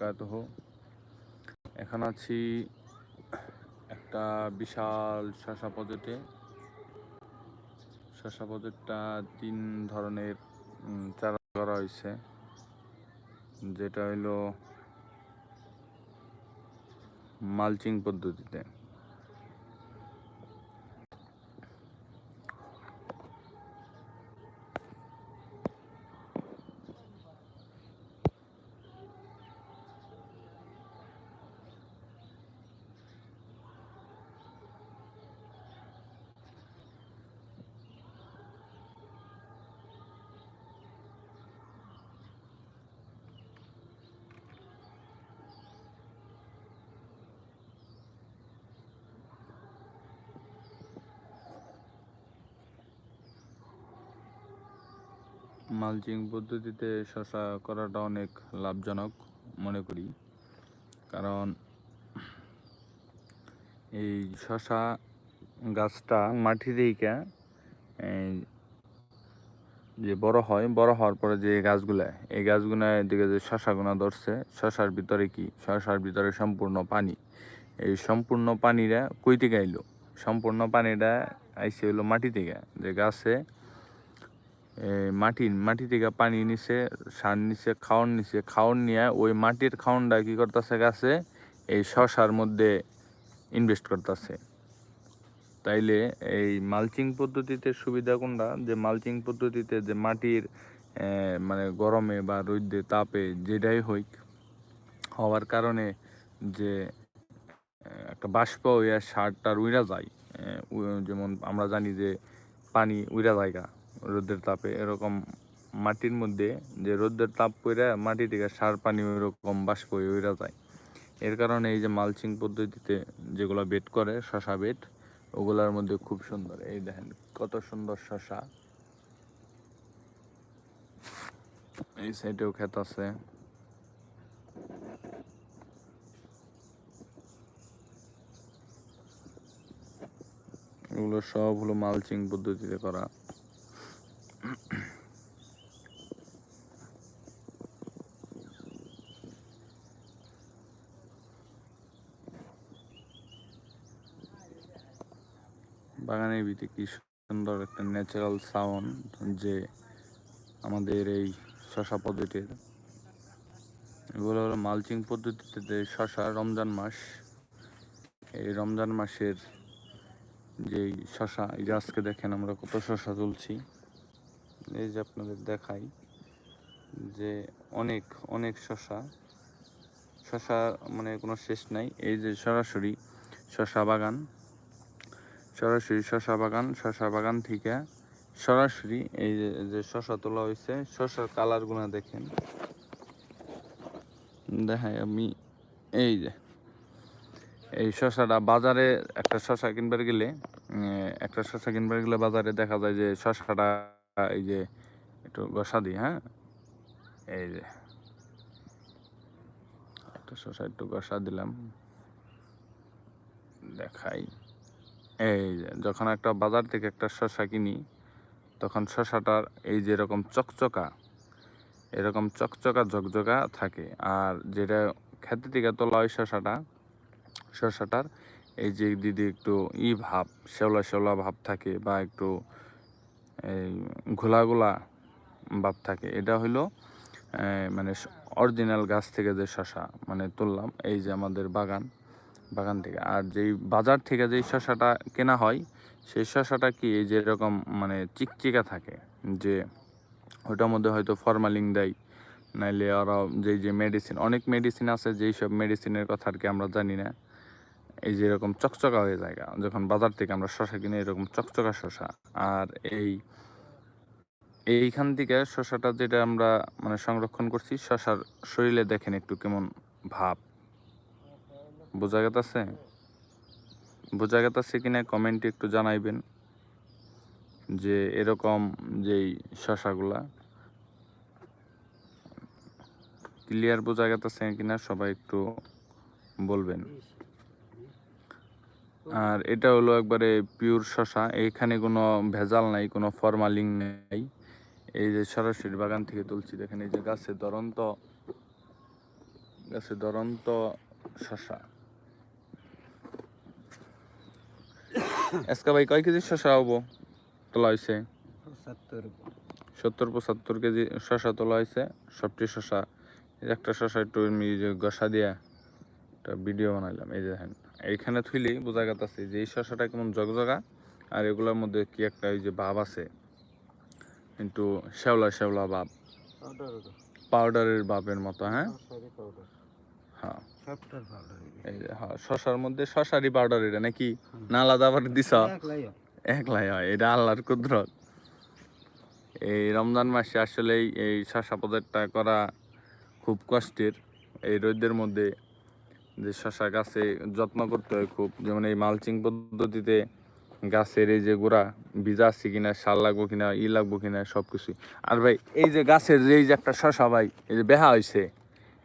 বরকাতহ এখন আছি একটা বিশাল শশা প্রজেক্টে। শশা প্রজেক্টটা তিন ধরনের চারা করা হয়েছে। যেটা হইল মালচিং পদ্ধতিতে। মালচিং পদ্ধতিতে শশা করাটা অনেক লাভজনক মনে করি। কারণ এই শশা গাছটা মাটি এই যে বড় হয়, বড় হওয়ার পরে যে গাছগুলা, এই গাছগুলা দিকে যে শশাগুনা ধরছে, শশার ভিতরে কি? শশার ভিতরে সম্পূর্ণ পানি। এই সম্পূর্ণ পানিটা কই থেকে আইলো? সম্পূর্ণ পানিটা আইসে হলো মাটি থেকে। যে গাছে মাটি মাটি থেকে পানি নিচে সার নিচে খাওয়ান নিচে খাওয়ান নিয়ে ওই মাটির খাওয়ানটা কী করতেছে গাছে? এই শশার মধ্যে ইনভেস্ট করতেছে। তাইলে এই মালচিং পদ্ধতিতে সুবিধা কোনটা? যে মালচিং পদ্ধতিতে যে মাটির মানে গরমে বা রৌদ্রে তাপে যেটাই হইক হওয়ার কারণে যে একটা বাষ্প হইয়া সারটার উইরা যায়। যেমন আমরা জানি যে পানি উইরা জায়গা রোদের তাপে এরকম মাটির মধ্যে যে রোদের তাপ পড়ে মাটি থেকে সার, পানি ওইরকম বাষ্প উইরা যায়। এর কারণে এই যে মালচিং পদ্ধতিতে যেগুলো বেট করে, শশা বেট, ওগুলার মধ্যে খুব সুন্দর। এই দেখেন কত সুন্দর শশা। এই সাইডেও ক্ষেত আছে। এগুলো সব হলো মালচিং পদ্ধতিতে করা। বাগানের ভিতরে কি সুন্দর একটা ন্যাচারাল সাউন্ড যে আমাদের এই শশা পদ্ধতির। এগুলো হলো মালচিং পদ্ধতিতে শশা রমজান মাস, এই রমজান মাসের যেই শশা, এই যে আজকে দেখেন আমরা কত শশা তুলছি। এই যে আপনাদের দেখাই যে অনেক অনেক শশা শশা মানে কোনো শেষ নাই। এই যে সরাসরি শশা বাগান সরাসরি শশা বাগান শশা বাগান থেকে সরাসরি এই যে শশা তোলা হয়েছে শশার কালারগুলো দেখেন। দেখাই আমি, এই যে, এই শশাটা বাজারে একটা শশা কিনবার গেলে একটা শশা কিনবার গেলে বাজারে দেখা যায় যে শশাটা, এই যে, একটু গসা দিই হ্যাঁ? এই যে, একটা শশা একটু গসা দিলাম। দেখাই। এই যখন একটা বাজার থেকে একটা শশা কিনি, তখন শশাটার এই যে এরকম চকচকা এরকম চকচকা ঝকঝকা থাকে। আর যেটা খেতে থেকে তোলা হয় শশাটা শশাটার এই যে দিদি একটু ই ভাব শেওলা শেওলা ভাব থাকে বা একটু এই ঘোলা ঘোলা ভাব থাকে, এটা হলো মানে অরিজিনাল গাছ থেকে যে শশা মানে তুললাম, এই যে আমাদের বাগান। বাগান থেকে। আর যেই বাজার থেকে যেই শশাটা কেনা হয়, সেই শশাটা কি এই যে এরকম মানে চিকচিকা থাকে যে ওটার মধ্যে হয়তো ফরমালিং দেয়, নাইলে ওরা যেই যে মেডিসিন অনেক মেডিসিন আছে যেই সব মেডিসিনের কথা আর কি আমরা জানি না। এই যে এরকম চকচকা হয়ে যায় যখন বাজার থেকে আমরা শশা কিনে এরকম চকচকা শশা আর এই, এইখান থেকে শশাটা যেটা আমরা মানে সংরক্ষণ করছি শশার শরীরে দেখেন একটু কেমন ভাব। বোঝা গেতাছে? বোঝা গেতাছে কিনা কমেন্টে একটু জানাইবেন যে এরকম যেই শশাগুলা। ক্লিয়ার বোঝা গেতাছে কিনা সবাই একটু বলবেন। আর এটা হলো একবারে পিওর শশা, এখানে কোনো ভেজাল নাই, কোনো ফরমালিং নেই। এই যে সরাসরি বাগান থেকে তুলছি, দেখেন এই যে গাছের দরন্ত, গাছে দরন্ত শশা। এসকা ভাই কয় কেজি শশা হব? তোলা হয়েছে সত্তর পঁচাত্তর কেজি শশা তোলা হয়েছে সবটি শশা এই যে একটা শশা একটু গসা দিয়া একটা ভিডিও বানাইলাম এই যে দেখেন। এইখানে থুইলেই বোঝা গেছে যে এই শশাটা কেমন জগজগা আর এগুলোর মধ্যে কি একটা ওই যে ভাব আছে কিন্তু শ্যাওলা শ্যাওলা ভাব। পাউডার পাউডারের ভাবের মতো হ্যাঁ? হ্যাঁ। হ্যাঁ শশার মধ্যে শশারই পাউডার এটা নাকি? না আলাদা আবার দিছ? একলাই হয়। এটা আল্লাহর কুদরত। এই রমজান মাসে আসলেই এই শশা পদের করা খুব কষ্টের। এই রোদের মধ্যে যে শশা গাছে যত্ন করতে হয় খুব। যেমন এই মালচিং পদ্ধতিতে গাছের এই যে গোড়া ভিজা আছে কিনা সার লাগবো কিনা ই লাগবো কিনা সব কিছুই আর ভাই এই যে গাছের যে এই যে একটা শশা ভাই এই যে বেহা হয়েছে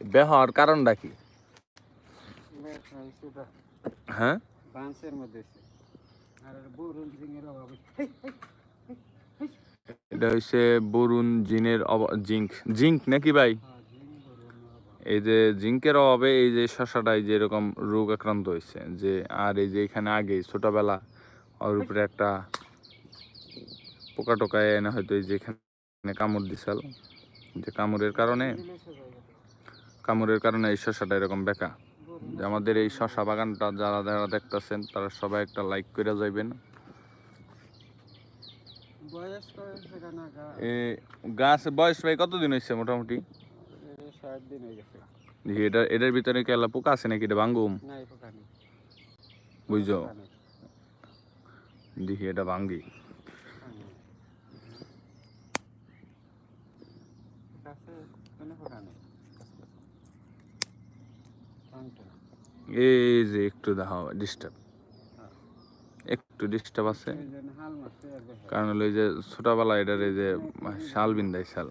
বেহা হওয়ার কারণটা কি? হ্যাঁ? বাঁশের মধ্যে আর বরুণ সিংয়ের অভাবে এটা হচ্ছে বরুণ জিনের জিঙ্ক। জিঙ্ক নাকি ভাই? এই যে জিঙ্কের অভাবে এই যে শশাটা এই যে এরকম রোগ আক্রান্ত হয়েছে যে আর এই যে এখানে আগে ছোটবেলা ওর উপরে একটা পোকা টোকায় এনে হয়তো এই যে এখানে কামড় দিছাল। যে কামড়ের কারণে কামড়ের কারণে এই শশাটা এরকম বেকা। আমাদের এই শশা বাগানটা যারা যারা দেখতেছেন তারা সবাই একটা লাইক করে যাইবেন। গাছ বয়স ভাই কতদিন হয়েছে মোটামুটি? এটা এটার ভিতরে কেলা পোকা আছে নাকি? এটা ভাঙ্গুম? বুঝছ? দেখি এটা ভাঙ্গি। কোনো পোকা নেই। এই যে একটু দেখাও ডিস্টার্ব একটু ডিস্টার্ব আছে। কারণ হলো যে ছোটবেলা এটার এই যে শাল বিন্দাই শাল।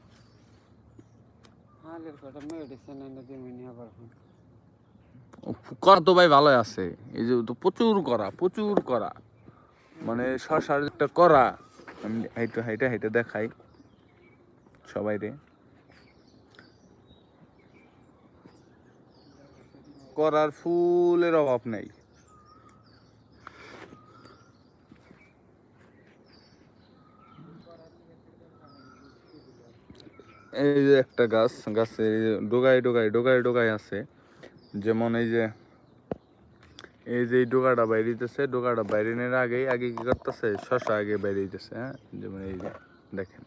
করা তো ভাই ভালো আছে। এই যে তো প্রচুর করা প্রচুর করা। মানে শশার একটা করা। আমি হাইটা হাইটা হাইটা দেখাই। সবাই রে করার ফুলের অভাব নেই। এই যে একটা গাছ, গাছে ডোগায় ডোগায় ডোগায় ডোগায় আছে। যেমন এই যে এই যে এই ডোগাটা বাইরে দিতেছে ডোগাটা বাইরে নেওয়ার আগেই, আগে কি করতেছে? শশা আগে বাইরে দিতেছে হ্যাঁ? যেমন এই যে, দেখেন,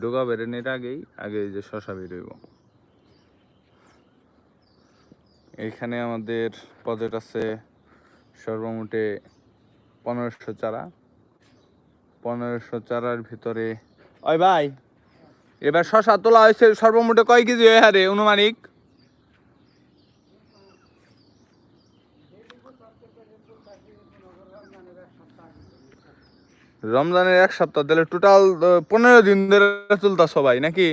ডোগা বাইরে নেওয়ার আগেই, আগে এই যে শশা বেরোইব এইখানে আমাদের প্রজেক্ট আছে সর্বমোটে পনেরোশো চারা। পনেরোশো চারার ভিতরে ওই ভাই, এবার শশা তোলা হয়েছে সর্বমোটে কয় কেজি হয় হারে অনুমানিক? রমজানের এক সপ্তাহ, তাহলে টোটাল পনেরো দিন ধরে তুলতা সবাই নাকি?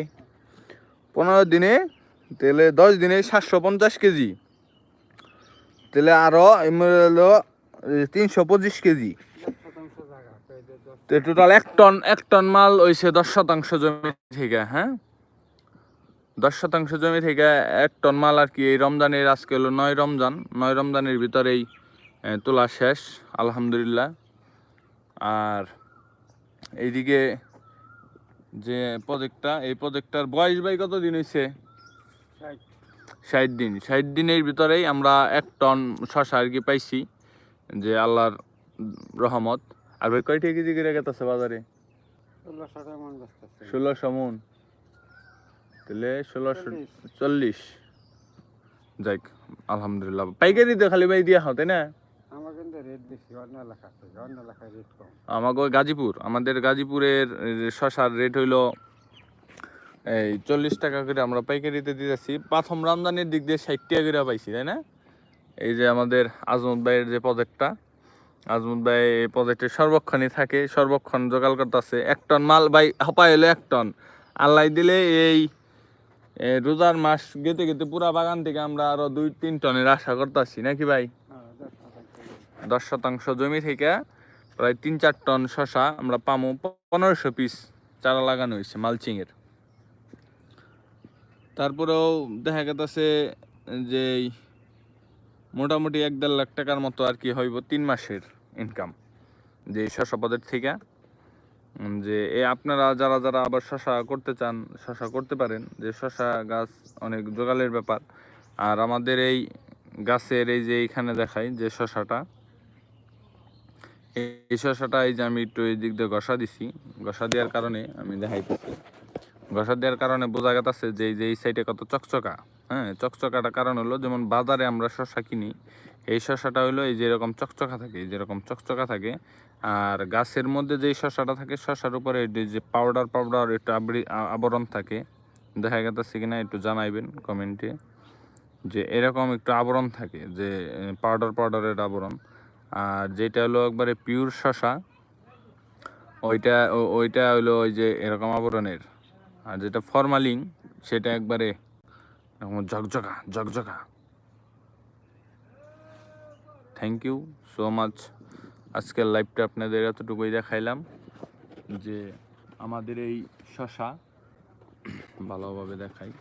পনেরো দিনে, তাহলে দশ দিনে সাতশো পঞ্চাশ কেজি। তাহলে আরও এমনি হলো তিনশো পঁচিশ কেজি। টোটাল এক টন এক টন মাল হইছে দশ শতাংশ জমি থেকে হ্যাঁ? দশ শতাংশ জমি থেকে এক টন মাল আর কি এই রমজানের, আজকে হলো নয় রমজান। নয় রমজানের ভিতরেই তোলা শেষ, আলহামদুলিল্লাহ। আর এইদিকে যে প্রজেক্টটা এই প্রজেক্টটার বয়স ভাই কত দিন হয়েছে ষাট দিন। ষাট দিনের ভিতরেই আমরা এক টন শশা আর কি পাইছি যে আল্লাহর রহমত। আর ভাই কয়টা কেজি করে গেছে বাজারে? ষোলোশো মন তাহলে ষোলোশো চল্লিশ। যাক আলহামদুলিল্লাহ। পাইকারিতে খালি ভাই দিয়া হতে না? রেট কম। আমাকে গাজীপুর। আমাদের গাজীপুরের শশার রেট হইল এই চল্লিশ টাকা করে আমরা পাইকারিতে দিতেছি। প্রথম রমজানের দিক দিয়ে ষাট টাকা করে পাইছি, তাই না? এই যে আমাদের আজমত ভাইয়ের যে প্রজেক্টটা, আজমত ভাই এই প্রজেক্টের সর্বক্ষণই থাকে, সর্বক্ষণ জোগাড় করতেছে। এক টন মাল, ভাই, হপাই হলো এক টন। আল্লাহ দিলে এই রোজার মাস গেতে গেতে পুরা বাগান থেকে আমরা আরও দুই, তিন টনের আশা করতেছি, নাকি ভাই? দশ শতাংশ জমি থেকে প্রায় তিন, চার টন শশা আমরা পামো। পনেরোশো পিস চারা লাগানো হয়েছে মালচিংয়ের। তারপরেও দেখা গেছে যেই মোটামুটি এক দেড় লাখ টাকার মতো আর কি হইব তিন মাসের ইনকাম যে এই শশা পদের থেকে। যে এ আপনারা যারা যারা আবার শশা করতে চান, শশা করতে পারেন, যে শশা গাছ অনেক জোগালের ব্যাপার। আর আমাদের এই গাছের এই যে এইখানে দেখাই যে শশাটা, এই এই শশাটা এই যে আমি একটু এই দিক দিয়ে ঘষা দিছি, ঘষা দেওয়ার কারণে আমি দেখাইতেছি। ঘষা দেওয়ার কারণে বোঝা গেছে যে যে এই সাইডে কত চকচকা। হ্যাঁ চকচকাটা কারণ হলো যেমন বাজারে আমরা শশা কিনি, এই শশাটা হলো এই যেরকম চকচকা থাকে যেরকম চকচকা থাকে। আর গাছের মধ্যে যেই শশাটা থাকে শশার উপরে যে পাউডার পাউডার একটু আবরি- আবরণ থাকে। দেখা গেছে কিনা একটু জানাইবেন কমেন্টে যে এরকম একটু আবরণ থাকে, যে পাউডার পাউডারের আবরণ। আর যেটা হলো একবারে পিওর শশা ওইটা ওইটা হলো ওই যে এরকম আবরণের। আর যেটা ফরমালিং সেটা একবারে ঝকঝকা ঝকঝকা। থ্যাংক ইউ সো মাচ আজকের লাইভটা আপনাদের এতটুকুই দেখাইলাম যে আমাদের এই শশা ভালোভাবে দেখাই।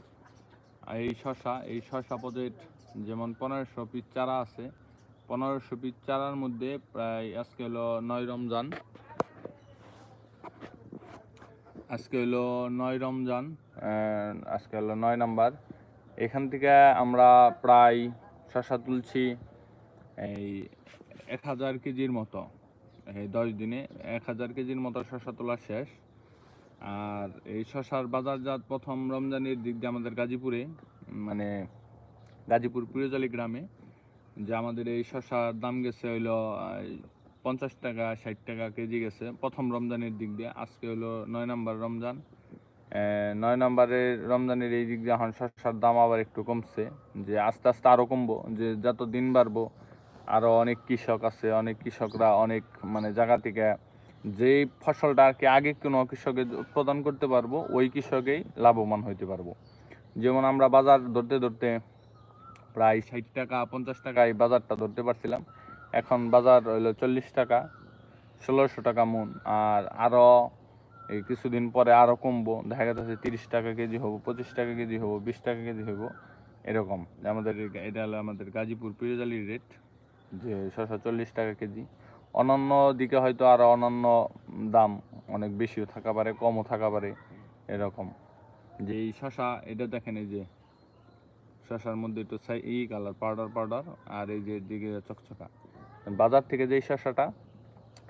আর এই শশা এই শশা প্রজেক্ট যেমন পনেরোশো পিস চারা আছে, পনেরোশো পিস চারার মধ্যে প্রায় আজকে হলো নয় রমজান। আজকে হলো নয় রমজান আজকে হলো নয় নাম্বার। এখান থেকে আমরা প্রায় শশা তুলছি এই এক হাজার কেজির মতো, এই দশ দিনে এক হাজার কেজির মতো শশা তোলা শেষ। আর এই শশার বাজারজাত প্রথম রমজানের দিক দিয়ে আমাদের গাজীপুরে মানে গাজীপুর পিরোজালি গ্রামে, যে আমাদের এই শশার দাম গেছে হইল পঞ্চাশ টাকা, ষাট টাকা কেজি গেছে। প্রথম রমজানের দিক দিয়ে। আজকে হলো নয় নম্বর রমজান। নয় নম্বরের রমজানের এই দিক দিয়ে এখন শশার দাম আবার একটু কমছে। যে আস্তে আস্তে আরও কমবো। যে যত দিন বাড়বো আরও অনেক কৃষক আছে, অনেক কৃষকরা অনেক মানে জায়গা থেকে যেই ফসলটা আর কি আগে কোনো কৃষকে উৎপাদন করতে পারব, ওই কৃষকেই লাভবান হইতে পারব। যেমন আমরা বাজার ধরতে ধরতে প্রায় ষাট টাকা, পঞ্চাশ টাকা এই বাজারটা ধরতে পারছিলাম। এখন বাজার হইল চল্লিশ টাকা, ষোলোশো টাকা মন। আর আরও এই কিছুদিন পরে আরও কমবো, দেখা যাচ্ছে তিরিশ টাকা কেজি হব, পঁচিশ টাকা কেজি হব, বিশ টাকা কেজি হব, এরকম। আমাদের এটা হলো আমাদের গাজীপুর পিরোজালির রেট, যে ছশো চল্লিশ টাকা কেজি। অন্যান্য দিকে হয়তো আরও অন্যান্য দাম অনেক বেশিও থাকা পারে, কমও থাকা পারে, এরকম। যে এই শশা, এটা দেখেন এই যে, শশার মধ্যে একটু ই কালার, পাউডার পাউডার, আর এই যে দিকে চকচকা। বাজার থেকে যেই শশাটা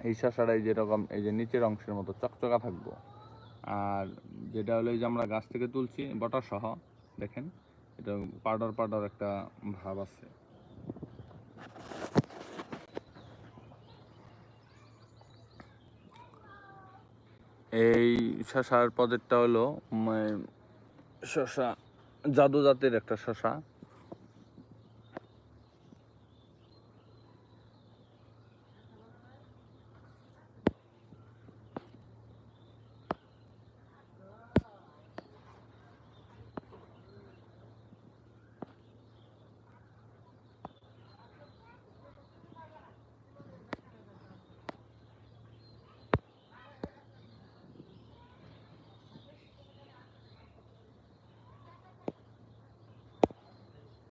এই শশাটা এই যেরকম এই যে নিচের অংশের মতো চকচকা থাকব। আর যেটা হলো এই যে আমরা গাছ থেকে তুলছি বটা সহ, দেখেন, এটা পাউডার পাউডার একটা ভাব আছে। এই শশার পদেরটা হলো শশা জাদু জাতের একটা শশা